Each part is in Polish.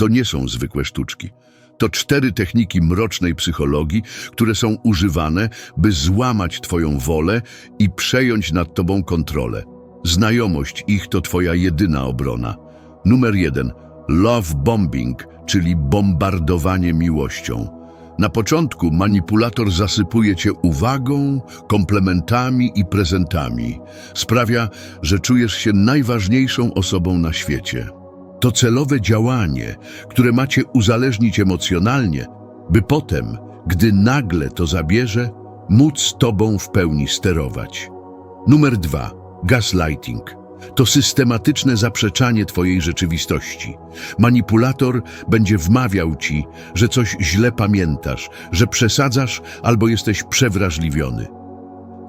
To nie są zwykłe sztuczki. To cztery techniki mrocznej psychologii, które są używane, by złamać Twoją wolę i przejąć nad Tobą kontrolę. Znajomość ich to Twoja jedyna obrona. Numer jeden. Love bombing, czyli bombardowanie miłością. Na początku manipulator zasypuje cię uwagą, komplementami i prezentami. Sprawia, że czujesz się najważniejszą osobą na świecie. To celowe działanie, które macie uzależnić emocjonalnie, by potem, gdy nagle to zabierze, móc tobą w pełni sterować. Numer dwa. Gaslighting. To systematyczne zaprzeczanie twojej rzeczywistości. Manipulator będzie wmawiał ci, że coś źle pamiętasz, że przesadzasz albo jesteś przewrażliwiony.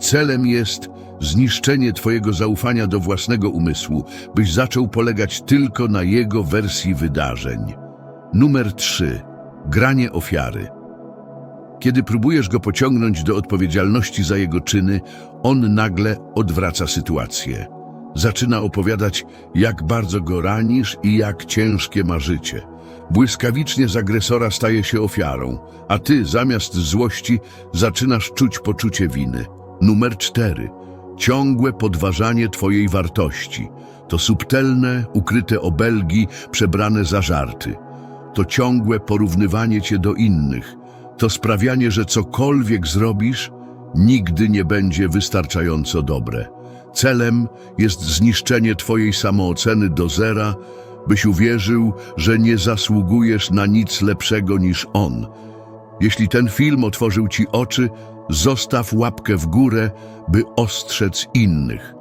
Celem jest zniszczenie twojego zaufania do własnego umysłu, byś zaczął polegać tylko na jego wersji wydarzeń. Numer 3. Granie ofiary. Kiedy próbujesz go pociągnąć do odpowiedzialności za jego czyny, on nagle odwraca sytuację. Zaczyna opowiadać, jak bardzo go ranisz i jak ciężkie ma życie. Błyskawicznie z agresora staje się ofiarą, a ty zamiast złości zaczynasz czuć poczucie winy. Numer cztery. Ciągłe podważanie twojej wartości. To subtelne, ukryte obelgi przebrane za żarty. To ciągłe porównywanie cię do innych. To sprawianie, że cokolwiek zrobisz, nigdy nie będzie wystarczająco dobre. Celem jest zniszczenie twojej samooceny do zera, byś uwierzył, że nie zasługujesz na nic lepszego niż on. Jeśli ten film otworzył ci oczy, zostaw łapkę w górę, by ostrzec innych.